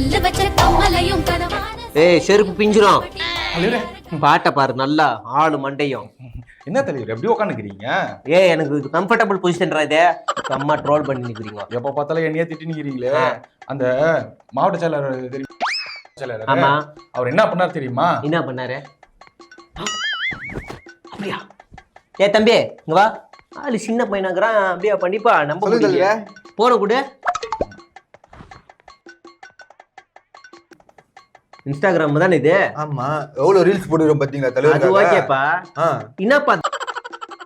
கல்லு வச்ச கம்மலையும் கனவான ஏய் செருப்பு பிஞ்சிரும். தலைவரே பாட்டை பாரு நல்லா ஆளு மண்டையும். என்ன தலைவர் எப்படி உட்காந்துக்கிறீங்க ஏய் எனக்கு இது கம்ஃபர்டபுள் பொசிஷன்ரா இதே. அம்மா ட்ரோல் பண்ணி நிக்கிறீங்க. எப்ப பார்த்தாலும் என்னையே திட்டி நிக்கிறீங்களே. அந்த மாவட்ட செயலாளர் தெரியும். செயலாளர். ஆமா. அவர் என்ன பண்ணார் தெரியுமா? என்ன பண்ணாரு? அப்படியா? ஏ தம்பி இங்க வா. ஆளு சின்ன பையனாக்குறான். அப்படியா பண்ணிப்பா. முடியல போன கூட இன்ஸ்டாகிராம் தானே இது? ஆமா. எவ்வளவு ரீல்ஸ் போட்டுக்கிறோம் பாத்தீங்களா அது தலைவர் ஓகேப்பா ஆ. என்னப்பா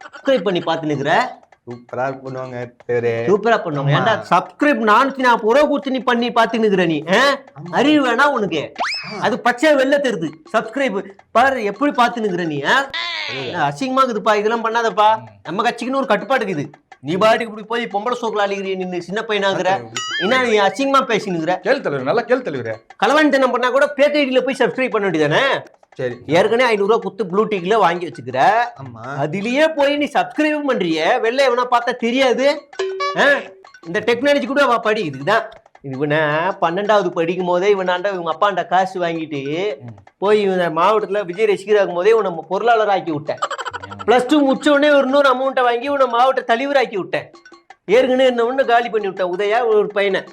சப்ஸ்கிரைப் பண்ணி பார்த்து நிக்கிற சூப்பரா பண்ணுவாங்க சூப்பரா பண்ணுவாங்க. ஏன்டா சப்ஸ்கிரைப் நானூத்தி நாற்பது ரூபா கொடுத்து நீ பண்ணி பார்த்து நிக்கிற நீ? அறிவு வேணா உனக்கு. அது பச்சை வெள்ள தெரியுது சப்ஸ்கிரைப் பாரு எப்படி பார்த்து நிக்கிற நீ? அசிங்கமா இருக்குதுப்பா. இதெல்லாம் பண்ணாதப்பா. நம்ம கட்சிக்குன்னு ஒரு கட்டுப்பாடு இருக்குது. நீ பாட்டுக்கு இப்படி போய் பொம்பளை சோக்கில் அழிக்கிறீ நின்னு சின்ன பையனாகிற என்ன நீ அசிங்கமா பேசினுங்கிற? கேள் தலைவர் நல்லா கேள் தலைவரே. களவாணித்தனம் பண்ணா கூட பேக் ஐடியில போய் சப்ஸ்கிரைப் பண்ண வேண்டியதானே? சரி. ஏற்கனவே ஐநூறு ரூபா குத்து ப்ளூ டிக்ல வாங்கி வச்சுக்கிற. அதுலயே போய் நீ சப்ஸ்கிரைப் பண்றிய. வெளில எவனா பார்த்தா தெரியாது? இந்த டெக்னாலஜி கூட அவ படி இதுதான் இவனை பன்னெண்டாவது படிக்கும் போதே இவனாண்ட இவங்க அப்பாண்ட காசு வாங்கிட்டு போய் இவன மாவட்டத்துல விஜய் ரசிகராகும் போதே இவனை பொருளாளர் ஆக்கி விட்டேன். பிளஸ் டூ முடிச்ச உடனே ஒரு இன்னொரு அமௌண்ட்டை வாங்கி இவனை மாவட்ட தலைவராக்கி விட்டேன். ஏற்கனவே என்ன ஒண்ணு காலி பண்ணி விட்டேன். உதயா ஒரு பையனை.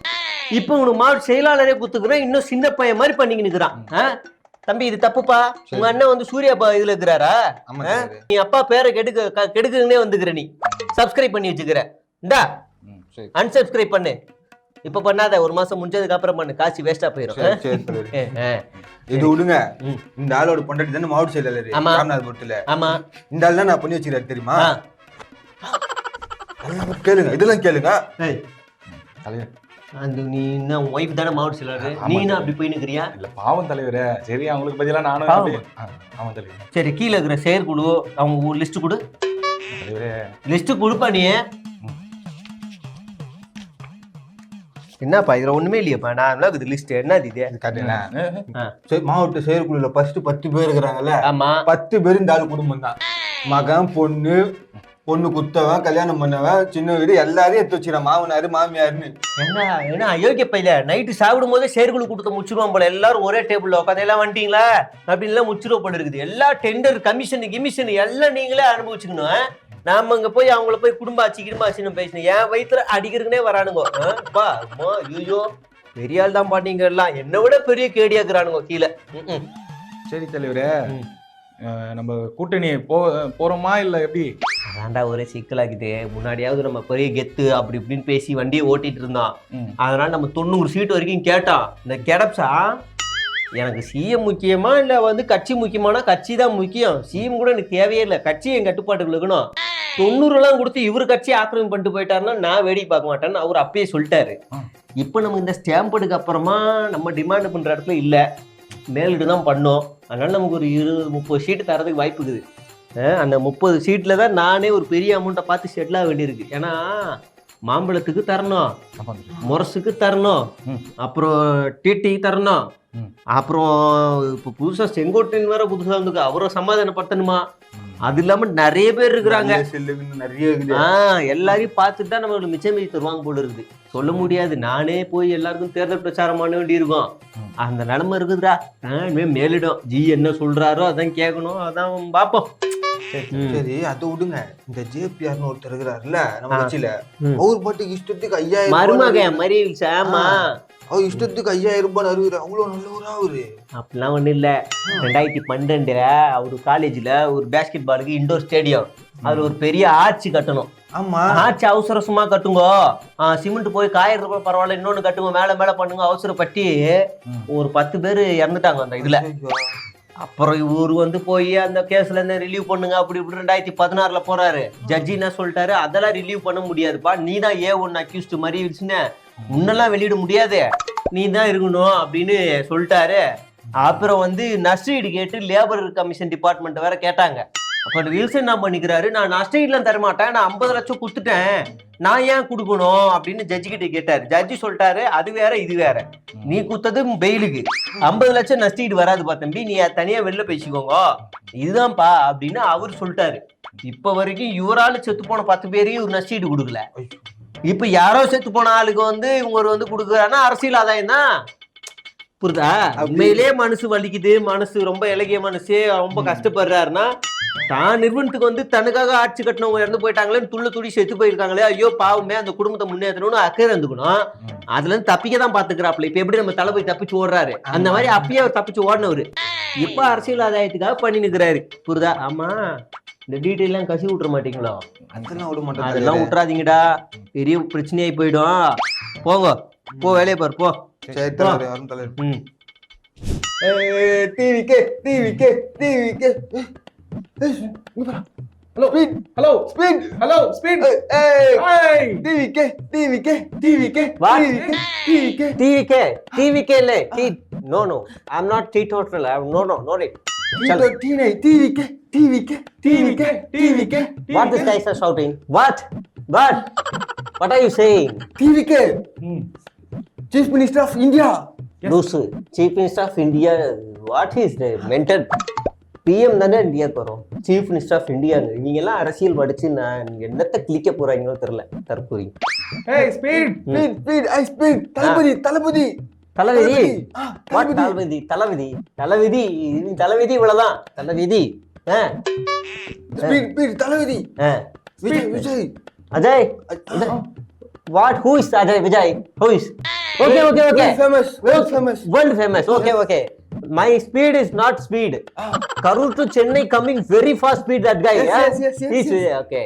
இப்போ உனக்கு மாவட்ட செயலாளரே குத்துக்கிறேன் இன்னும் சின்ன பையன் மாதிரி பண்ணிக்கிட்டு இருக்கிறான்? தம்பி இது தப்புப்பா? உங்க அண்ணன் வந்து சூர்யா பா- இதுல இருக்கிறாரா? நீ அப்பா பேரை கெடுக்க க- கெடுக்குன்னே வந்துக்கிற நீ. சப்ஸ்கிரைப் பண்ணி வச்சுக்கிற. இந்தா. அன்சப்ஸ்கிரைப் பண்ணு. இப்ப பண்ணாத. ஒரு மாசம் முடிஞ்சதுக்கு அப்புறம் பண்ணு. காசு வேஸ்டா போயிடும் இது விடுங்க. இந்த ஆளோட பொண்டாட்டி தானே மாவட்ட செயலாளர். ராமநாதபுரத்துல. ஆமா. இந்த ஆள் தான் நான் பண்ணி வச்சுக்கிறாரு தெரியுமா? கேளுங்க. இதெல்லாம் கேளுங்க. தலைவர். அந்த நீ என்ன ஒய்ஃப் தானே மாவட்ட செயலாளர். நீ என்ன அப்படி போய் நிக்கிறியா இல்ல பாவம் தலைவரே. சரி அவங்களுக்கு பதிலா நானும் பாவம். அப்படியே- ஆ, ஆமா தலைவர். சரி கீழே இருக்கிற செயற்குழு அவங்க லிஸ்ட் கொடு. தலைவரே. லிஸ்ட் கொடுப்பா நீ. என்னப்பா இதுல ஒண்ணுமே இல்லையாப்பா. நான் இது லிஸ்ட் என்னது இது. சரி, மாவட்ட செயற்குழுல ஃபர்ஸ்ட் பத்து பேர் இருக்கிறாங்கல்ல? ஆமா. பத்து பேர் இந்த ஆள் குடும்பம் தான். மகன் பொண்ணு பொண்ணு குத்தவன் கல்யாணம் பண்ணவன் சின்ன வீடு எல்லாரையும் எடுத்து வச்சுக்கிறான் மாமனாரு மாமியாருன்னு. என்ன என்ன அயோக்கிய பையில. நைட்டு சாப்பிடும் போதே செயற்குழு கொடுத்து முடிச்சிருவான் போல. எல்லாரும் ஒரே டேபிள்ல உட்காந்து எல்லாம் வந்துட்டீங்களா அப்படின்லாம் முச்சிருவ போல இருக்குது. எல்லா டெண்டர் கமிஷன் கிமிஷன் எல்லாம் நீங்களே அனுபவிச்சுக்கணும்? நாம அங்க போய் அவங்கள போய் குடும்ப ஆச்சு கிடும்ப ஆச்சுன்னு பேசணும் என் வயித்துல அடிக்கிறதுனே வரானுங்க. ஆ? பா அம்மா ஐயோ பெரிய ஆள் தான் பாட்டீங்க எல்லாம். என்னை விட பெரிய கேடியாக்குறானுங்க கீழே. சரி தலைவரே. நம்ம கூட்டணி போ போறோமா இல்ல எப்படி? அதான்டா ஒரே சிக்கலாக்கிட்டு முன்னாடியாவது நம்ம பெரிய கெத்து அப்படி இப்படின்னு பேசி வண்டியை ஓட்டிட்டு இருந்தான். அதனால நம்ம தொண்ணூறு சீட் வரைக்கும் கேட்டோம் இந்த கெடப்ஸா? எனக்கு சிஎம் முக்கியமா இல்ல வந்து கட்சி முக்கியமானா கட்சி தான் முக்கியம். சிஎம் கூட எனக்கு தேவையே இல்லை. கட்சி என் கட்டுப்பாட்டுக்கு இருக்கணும். தொண்ணூறு எல்லாம் கொடுத்து இவரு கட்சி ஆக்கிரமிப்பு பண்ணிட்டு போயிட்டாருன்னா நான் வேடிக்கை பார்க்க மாட்டேன்னு அவர் அப்பயே சொல்லிட்டாரு. இப்போ நம்ம இந்த ஸ்டாம்புக்கு அப்புறமா நம்ம டிமாண்ட் பண்ற இடத்துல இல்ல. மேலிட்டு தான் பண்ணோம். அதனால நமக்கு ஒரு இருபது முப்பது சீட்டு தரதுக்கு வாய்ப்பு இருக்குது. அந்த முப்பது சீட்டில் தான் நானே ஒரு பெரிய அமௌண்ட்டை பார்த்து செட்டில் ஆக வேண்டியிருக்கு. ஏன்னா மாம்பழத்துக்கு தரணும். முரசுக்கு தரணும். அப்புறம் டிடி தரணும். அப்புறம் இப்போ புதுசா செங்கோட்டையன் வேற புதுசா வந்து அவரை சமாதானப்படுத்தணுமா? அது இல்லாம நிறைய பேர் இருக்கிறாங்க. நிறைய செல்லுங்க நிறைய இருக்குது. ஆ எல்லாரையும் பார்த்துட்டு தான் நம்மளுக்கு மிச்சம் மீதி தருவாங்க போல இருக்குது. சொல்ல முடியாது நானே போய் எல்லாருக்கும் தேர்தல் பிரச்சாரம் பண்ண வேண்டி இருக்கும் ம். அந்த நிலைமை இருக்குதுடா. இனிமே மேலிடும். ஜி என்ன சொல்றாரோ அதான் கேட்கணும். அதான் பார்ப்போம். சரி அதை விடுங்க. இந்த ஜேபிஆர்னு ஒருத்தர் இருக்கிறாருல்ல நம்ம. கட்சியில. அவர் பாட்டுக்கு இஷ்டத்துக்கு ஐயாயிரம் மருமக ரூபாய் மரி சாமா அவர் இஷ்டத்துக்கு ஐயாயிரம் ரூபாய் அறுவரு? அவ்வளவு நல்லவரா அவரு. அப்படிலாம் ஒன்றும் இல்லை. ரெண்டாயிரத்தி பன்னெண்டுல அவர் காலேஜில் ஒரு பேஸ்கெட் பாலுக்கு இண்டோர் ஸ்டேடியம் அதுல ஒரு பெரிய ஆர்ச்சி கட்டணும். ஆமா. ஆர்ச்சி அவசரமா கட்டுங்க. சிமெண்ட் போய் காயிறது கூட பரவாயில்ல. இன்னொன்னு கட்டுங்க மேல மேல பண்ணுங்க. அவசரப்பட்டு. ஒரு பத்து பேர் இறந்துட்டாங்க அந்த இதுல. அப்புறம் இவரு வந்து போய் அந்த கேஸ்ல இருந்து ரிலீவ் பண்ணுங்க அப்படி இப்படி ரெண்டாயிரத்தி பதினாறுல போறாரு. ஜட்ஜி என்ன சொல்லிட்டாரு? அதெல்லாம் ரிலீவ் பண்ண முடியாதுப்பா. நீ தான் ஏ ஒன் அக்யூஸ்ட் மாதிரி இருந்துச்சுன்னு. முன்னெல்லாம் வெளியிட முடியாது. நீ தான் இருக்கணும் அப்படின்னு சொல்லிட்டாரு. அப்புறம் வந்து நஷ்டஈடு கேட்டு லேபர் கமிஷன் டிபார்ட்மெண்ட் வேற கேட்டாங்க. அப்போ வில்சன் என்ன பண்ணிக்கிறாரு? நான் நஷ்டஈடுலாம் தரமாட்டேன். நான் ஐம்பது லட்சம் கொடுத்துட்டேன். நான் ஏன் கொடுக்கணும் அப்படின்னு ஜட்ஜி கிட்ட கேட்டாரு. ஜட்ஜி சொல்லிட்டாரு அது வேற இது வேற. நீ கொடுத்தது பெயிலுக்கு. ஐம்பது லட்சம் நஷ்டீடு வராது பா தம்பி. நீ தனியா வெளில பேசிக்கோங்க. இதுதான்ப்பா அப்படின்னு அவர் சொல்லிட்டாரு. இப்ப வரைக்கும் இவரால் செத்து போன பத்து பேரையும் ஒரு நஷ்டீடு கொடுக்கல. இப்ப யாரோ செத்து போன ஆளுக்கு வந்து இவங்க வந்து கொடுக்குறாங்கன்னா அரசியல் ஆதாயம் தான். புரியுதா உண்மையிலே மனசு வலிக்குது மனசு ரொம்ப இலகிய மனசு ரொம்ப கஷ்டப்படுறாருன்னா தான் நிறுவனத்துக்கு வந்து தனக்காக ஆட்சி கட்டினவங்க இறந்து போயிட்டாங்களே துள்ள துடி செத்து போயிருக்காங்களே ஐயோ பாவமே அந்த குடும்பத்தை முன்னேற்றணும்னு அக்கறை இருந்துக்கணும். அதுல இருந்து தப்பிக்க தான் பாத்துக்கிறாப்ல இப்ப எப்படி நம்ம தளபதி தப்பிச்சு ஓடுறாரு? அந்த மாதிரி அப்பயே அவர் தப்பிச்சு ஓடினவரு. இப்ப அரசியல் ஆதாயத்துக்காக பண்ணி நிக்கிறாரு. புரியுதா ஆமா. இந்த டீட்டெயில் எல்லாம் கசி விட்டுற மாட்டீங்களா? அதெல்லாம் விட மாட்டேன் அதெல்லாம் விட்டுறாதீங்கடா. பெரிய பிரச்சனையாயி போயிடும். போங்க. போ வேலையை பாரு போ. சரி தலைவர் வரும் தலைவர். ம். TVK TVK TVK. Hello. Hello speed hello speed ஏய் டிவிக்கே டிவிக்கே டிவிக்கே? டிவிக்கே டிவிக்கே. டிவிகே டிவிகே இல்ல. T no no I am not T total no no no it டீனோ டீனை TVK TVK TVK TVK what this guys are shouting what what what are you saying TVK chief minister of India loose chief minister of India what is the mental PM தானே இந்தியாவுக்கு வரும் chief minister of India நீங்க எல்லாம் அரசியல் படிச்சு நான் என்னத்தை கிளிக்க போறாங்களோ தெரியல. தற்போது speed speed speed I speed Thalapathy Thalapathy. Thalapathy. Ah, what Thalapathy. Thalapathy? Thalapathy. Thalapathy. இது தளபதி இவ்வளவுதான் Thalapathy. Ah. Speed speed Thalapathy. Ah. Vijay Vijay. Ajay. What who is Ajay Vijay who is okay okay okay famous very famous world famous okay okay my speed is not speed Karur to Chennai coming very fast speed that guy Yes, yes, yes, yes, okay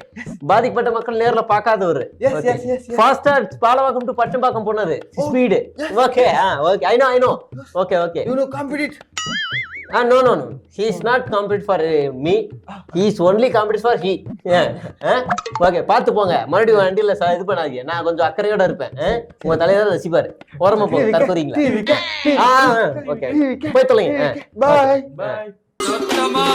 பாதிக்கப்பட்ட மக்கள் நேர்ல பார்க்காதவர். Yes, yes, yes, yes. ஃபாஸ்டா Palavakkam to Pachambakkam போனது. Speed okay okay I know I know okay okay you know compete Ah, no no he He is not compete for uh, is only is for compete for he. Okay பார்த்து போங்க. மறுபடியும் வண்டியில் இது பண்ணாதீங்க. நான் கொஞ்சம் அக்கறையோட இருப்பேன். உங்க தலைவர் ரசிப்பாரு. உரமா போங்க. தற்கொறீங்களா ஆ ஓகே போய் தொலைங்க. பாய் பாய் சுத்தமா.